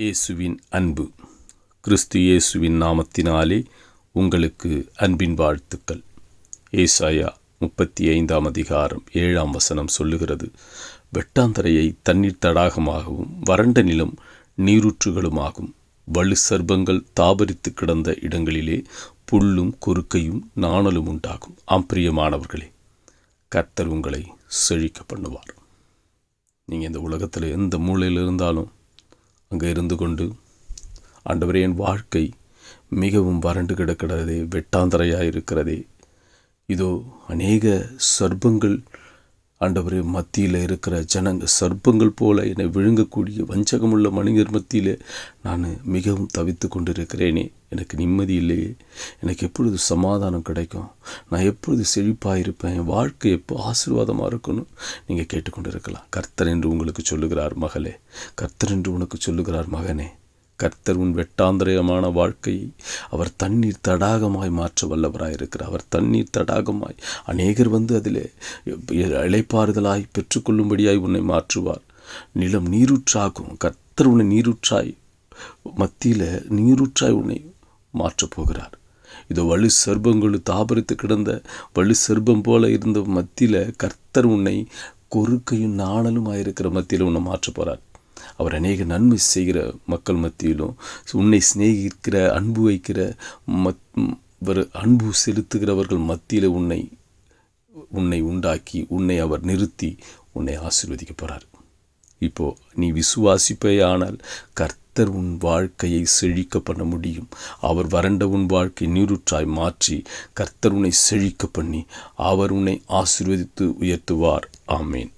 இயேசுவின் அன்பு. கிறிஸ்து இயேசுவின் நாமத்தினாலே உங்களுக்கு அன்பின் வாழ்த்துக்கள். ஏசாயா முப்பத்தி ஐந்தாம் அதிகாரம் ஏழாம் வசனம் சொல்லுகிறது வெட்டாந்தரையை தண்ணீர் தடாகமாகவும் வறண்ட நிலம் நீரூற்றுகளுமாகும் வலு சர்பங்கள் தாபரித்து கிடந்த இடங்களிலே புல்லும் கொறுக்கையும் நாணலும் உண்டாகும். ஆம்பிரியமானவர்களே கர்த்தர் உங்களை செழிக்க பண்ணுவார். நீங்கள் இந்த உலகத்தில் எந்த மூலையில் இருந்தாலும் அங்கே இருந்து கொண்டு ஆண்டவரே என் வாழ்க்கை மிகவும் வறண்டு கிடக்கிறதே வெட்டாந்தரையாக இருக்கிறதே இதோ அநேக சர்ப்பங்கள் ஆண்டவரே மத்தியில் இருக்கிற ஜனங்க சர்ப்பங்கள் போல என்னை விழுங்கக்கூடிய வஞ்சகமுள்ள மனிதர் மத்தியில் நான் மிகவும் தவித்து கொண்டிருக்கிறேனே. எனக்கு நிம்மதி இல்லையே. எனக்கு எப்பொழுது சமாதானம் கிடைக்கும்? நான் எப்பொழுது செழிப்பாக இருப்பேன் என் வாழ்க்கை எப்போ ஆசீர்வாதமாக இருக்கணும் நீங்கள் கேட்டுக்கொண்டு இருக்கலாம் கர்த்தர் என்று உங்களுக்கு சொல்லுகிறார் மகளே. கர்த்தர் என்று உனக்கு சொல்லுகிறார் மகனே. கர்த்தர் உன் வெட்டாந்திரயமான வாழ்க்கையை அவர் தண்ணீர் தடாகமாய் மாற்ற வல்லவராயிருக்கிறார். அவர் தண்ணீர் தடாகமாய் அநேகர் வந்து அதிலே இழைப்பாறுதலாய் பெற்றுக்கொள்ளும்படியாய் உன்னை மாற்றுவார். நிலம் நீரூற்றாகும். கர்த்தர் உன்னை நீரூற்றாய் மத்தியில் நீரூற்றாய் உன்னை மாற்றப் போகிறார். இதோ வலு சர்பங்களு தாபரித்து கிடந்த வலு சர்பம் போல இருந்த மத்தியில் கர்த்தர் உன்னை கொறுக்கையும் நாணலும் ஆயிருக்கிற மத்தியில் உன்னை மாற்றப் போகிறார் அவர் அநேக நன்மை செய்கிற மக்கள் மத்தியிலும் உன்னை சிநேகிக்கிற அன்பு வைக்கிற மத் அன்பு செலுத்துகிறவர்கள் மத்தியில் உன்னை உன்னை உண்டாக்கி உன்னை அவர் நிறுத்தி உன்னை ஆசீர்வதிக்க போகிறார் இப்போ நீ விசுவாசிப்பேயானால் கர்த்தர் உன் வாழ்க்கையை செழிக்க பண்ண முடியும். அவர் வறண்ட உன் வாழ்க்கை நீருற்றாய் மாற்றி கர்த்தர் உன்னை செழிக்க பண்ணி அவர் உன்னை ஆசீர்வதித்து உயர்த்துவார். ஆமேன்.